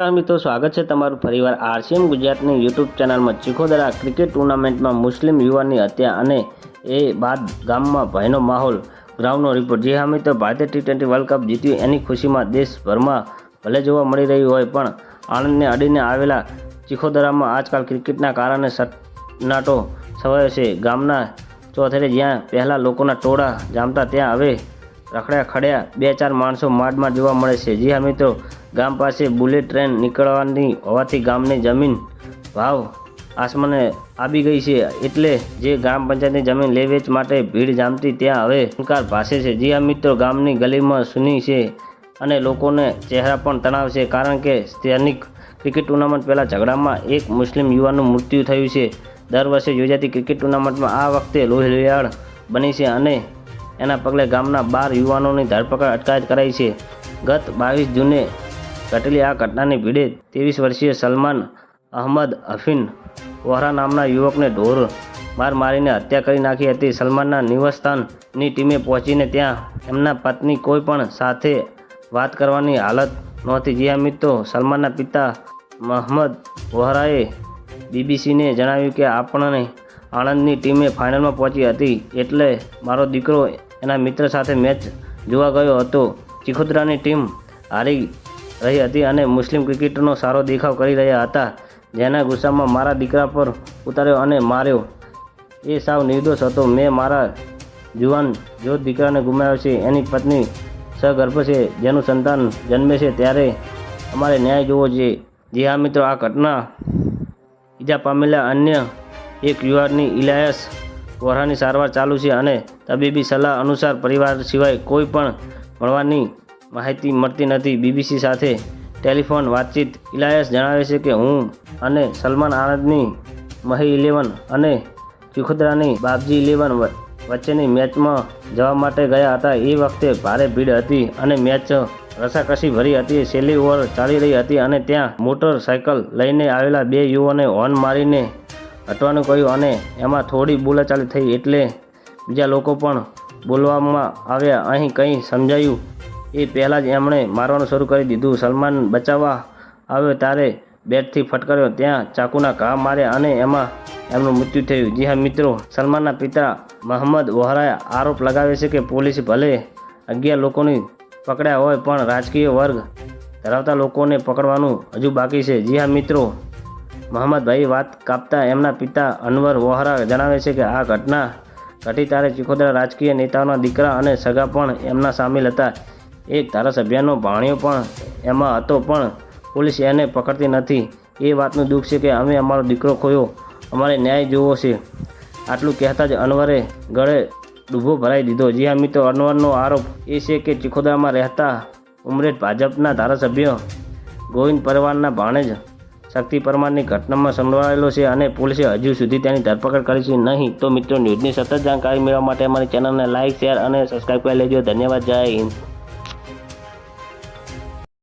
નમસ્કાર મિત્રો, સ્વાગત છે તમારું ફરીવાર આરસીએમ ગુજરાતની યુટ્યુબ ચેનલમાં ચીખોદરા ક્રિકેટ ટુર્નામેન્ટમાં મુસ્લિમ યુવાનની હત્યા અને એ બાદ ગામમાં ભયનો માહોલ. ગ્રાઉન્ડનો રિપોર્ટ. જે હા મિત્રો, ભારતીય ટી ટ્વેન્ટી વર્લ્ડ કપ જીત્યું એની ખુશીમાં દેશભરમાં ભલે જોવા મળી રહ્યું હોય, પણ આણંદને અડીને આવેલા ચીખોદરામાં આજકાલ ક્રિકેટના કારણે સન્નાટો છવાયો છે. ગામના ચોથેરે જ્યાં પહેલાં લોકોના ટોળા જામતા, ત્યાં હવે રખડ્યા ખડ્યા બે ચાર માણસો માંડમાં જોવા મળે છે. જી હા મિત્રો, ગામ પાસે બુલેટ ટ્રેન નીકળવાની હોવાથી ગામની જમીન ભાવ આસમાને આવી ગઈ છે. એટલે જે ગ્રામ પંચાયતની જમીન લે વેચ માટે ભીડ જામતી ત્યાં હવે હંકાર ભાસે છે. જી હા મિત્રો, ગામની ગલીમાં સુની છે અને લોકોને ચહેરા પણ તણાવ છે. કારણ કે સ્થાનિક ક્રિકેટ ટુર્નામેન્ટ પહેલાં ઝઘડામાં એક મુસ્લિમ યુવાનનું મૃત્યુ થયું છે. દર વર્ષે યોજાતી ક્રિકેટ ટુર્નામેન્ટમાં આ વખતે લોહિયાળ બની છે અને એના પગલે ગામના બાર યુવાનોની ધરપકડ અટકાયત કરાઈ છે. ગત બાવીસ જૂને ઘટેલી આ ઘટનાની ભીડે ત્રેવીસ વર્ષીય સલમાન અહમદ હફીન વોહરા નામના યુવકને ઢોર માર મારીને હત્યા કરી નાખી હતી. સલમાનના નિવાસસ્થાનની ટીમે પહોંચીને ત્યાં એમના પત્ની કોઈ પણ સાથે વાત કરવાની હાલત નહોતી. જ્યાં મિત્રો સલમાનના પિતા મહમદ વોહરાએ બીબીસીને જણાવ્યું કે, આપણને આણંદની ટીમે ફાઇનલમાં પહોંચી હતી, એટલે મારો દીકરો એના મિત્ર સાથે મેચ જોવા ગયો હતો. ચિખોદરાની ટીમ હારી રહી હતી અને મુસ્લિમ ક્રિકેટરનો સારો દેખાવ કરી રહ્યા હતા. જેના ગુસ્સામાં મારા દીકરા પર ઉતાર્યો અને માર્યો. એ સાવ નિર્દોષ હતો. મેં મારા જુવાન જો દીકરાને ગુમાવ્યો છે, એની પત્ની સગર્ભ છે, જેનું સંતાન જન્મે છે, ત્યારે અમારે ન્યાય જોવો જોઈએ જી હા મિત્રો, આ ઘટના ઈજા પામેલા અન્ય એક યુવાનની ઇલાયસ વોરાની સારવાર ચાલુ છે અને તબીબી સલાહ અનુસાર પરિવાર સિવાય કોઈ પણ મળવાની માહિતી મળતી નથી. બીબીસી સાથે ટેલિફોન વાતચીત ઇલાયસ જણાવે છે કે હું અને સલમાન આનંદની મહી ઇલેવન અને ચુખદરાની બાબજી ઇલેવન વચ્ચેની મેચમાં જવા માટે ગયા હતા. એ વખતે ભારે ભીડ હતી અને મેચ રસાકસી ભરી હતી. છેલ્લી ઓવર ચાલી રહી હતી અને ત્યાં મોટરસાયકલ લઈને આવેલા બે યુવાને હોર્ન મારીને હટવાનું કહ્યું અને એમાં થોડી બોલાચાલી થઈ એટલે બીજા લોકો પણ બોલવામાં આવ્યા. અહીં કંઈ સમજાયું? એ પહેલાં જ એમણે મારવાનું શરૂ કરી દીધું. સલમાન બચાવવા આવ્યો ત્યારે બેટથી ફટકાર્યો. ત્યાં ચાકુના ઘા માર્યા અને એમાં એમનું મૃત્યુ થયું. જી હા, મિત્રો, સલમાનના પિતા મહમ્મદ વોહરાએ આરોપ લગાવે છે કે પોલીસ ભલે અગિયાર લોકોની પકડ્યા હોય, પણ રાજકીય વર્ગ ધરાવતા લોકોને પકડવાનું હજુ બાકી છે. જી હા, મિત્રો મહમ્મદભાઈ વાત કાપતા એમના પિતા અનવર વોહરા જણાવે છે કે આ ઘટના ઘટી ત્યારે ચિખોદરા રાજકીય નેતાઓના દીકરા અને સગા પણ એમના સામેલ હતા. એક ધારાસભ્યનો ભાણિયો પણ એમાં હતો પણ પોલીસ એને પકડતી નથી. એ વાતનું દુઃખ છે કે અમે અમારો દીકરો ખોયો. અમારે ન્યાય જોવો છે. આટલું કહેતા જ અનવરે ગળે ડૂબો ભરાઈ દીધો. જી હા મિત્રો, અનવરનો આરોપ એ છે કે ચિખોદરામાં રહેતા ઉમરેઠ ભાજપના ધારાસભ્ય ગોવિંદ પરવારના ભાણેજ શક્તિ પરમારની ઘટનામાં સંડોવાયેલો છે અને પોલીસે હજુ સુધી તેની ધરપકડ કરી છે નહીં. તો મિત્રો, ન્યૂઝની સતત જાણકારી મેળવવા માટે અમારી ચેનલને લાઇક શેર અને સબસ્ક્રાઈબ કરી લેજો. ધન્યવાદ. જય હિન્દ.